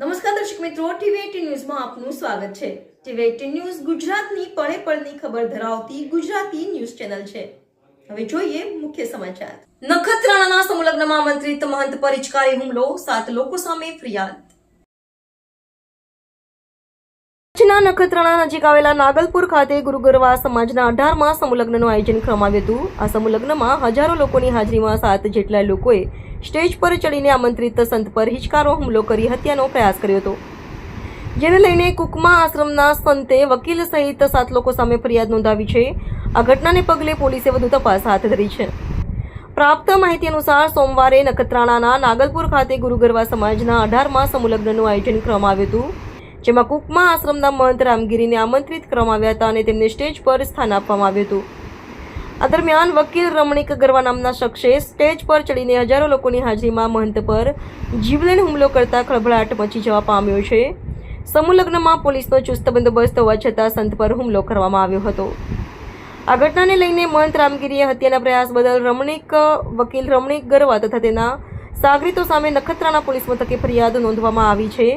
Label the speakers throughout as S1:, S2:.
S1: નમસ્કાર દર્શક મિત્રો ટીવી એટીન ન્યૂઝમાં આપનું સ્વાગત છે. ટીવી એટીન ન્યૂઝ ગુજરાતની પળે પળની ખબર ધરાવતી ગુજરાતી ન્યૂઝ ચેનલ છે. હવે જોઈએ મુખ્ય સમાચાર. નખત્રાણાના સંલગ્નમાં આમંત્રિત મહંત પરિચકારી હુમલો, સાત લોકો સામે ફરિયાદ. કચ્છના નખત્રાણા નજીક આવેલા નાગલપુર ખાતે ગુરુગરવા સમાજના અઢારમાં સમુલગ્નનું આયોજન કરવામાં આવ્યું હતું. આ સમુલગ્નમાં હજારો લોકોની હાજરીમાં સાત જેટલા લોકોએ સ્ટેજ પર ચડીને આમંત્રિત સંત પર હિચકારો હુમલો કરી હત્યાનો પ્રયાસ કર્યો હતો. જેને લઈને કુકમા આશ્રમના સંતે વકીલ સહિત સાત લોકો સામે ફરિયાદ નોંધાવી છે. આ ઘટનાને પગલે પોલીસે વધુ તપાસ હાથ ધરી છે. પ્રાપ્ત માહિતી અનુસાર સોમવારે નખત્રાણાના નાગલપુર ખાતે ગુરુગરવા સમાજના અઢારમાં સમુલગ્નનું આયોજન કરવામાં આવ્યું હતું. જેમાં કુકમા આશ્રમના મહંત રામગીરીને આમંત્રિત કરવામાં આવ્યા હતા અને તેમને સ્ટેજ પર સ્થાન આપવામાં આવ્યું હતું. આ દરમિયાન વકીલ રમણીક ગરવા નામના શખ્સે સ્ટેજ પર ચડીને હજારો લોકોની હાજરીમાં મહંત પર જીવલેણ હુમલો કરતા ખળભળાટ મચી જવા પામ્યો છે. સમૂહ લગ્નમાં પોલીસનો ચુસ્ત બંદોબસ્ત હોવા છતાં સંત પર હુમલો કરવામાં આવ્યો હતો. આ ઘટનાને લઈને મહંત રામગીરીએ હત્યાના પ્રયાસ બદલ રમણીક, વકીલ રમણીક ગરવા તથા તેના સાગરીતો સામે નખત્રાણા પોલીસ મથકે ફરિયાદ નોંધવામાં આવી છે.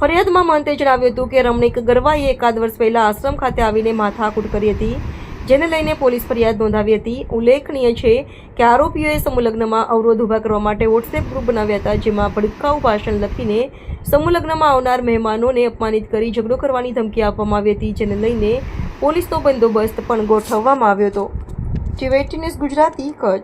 S1: ફરિયાદમાં મહંતે જણાવ્યું હતું કે રમણીક ગરવાએ એકાદ વર્ષ પહેલાં આશ્રમ ખાતે આવીને માથાકૂટ કરી હતી, જેને લઈને પોલીસ ફરિયાદ નોંધાવી હતી. ઉલ્લેખનીય છે કે આરોપીઓએ સમૂહલગ્નમાં અવરોધ ઊભા કરવા માટે વોટ્સએપ ગ્રુપ બનાવ્યા હતા, જેમાં ભડકાઉ ભાષણ લખીને સમૂહલગ્નમાં આવનાર મહેમાનોને અપમાનિત કરી ઝઘડો કરવાની ધમકી આપવામાં આવી હતી, જેને લઈને પોલીસનો બંદોબસ્ત પણ ગોઠવવામાં આવ્યો હતો. TV news Gujarati Kutch.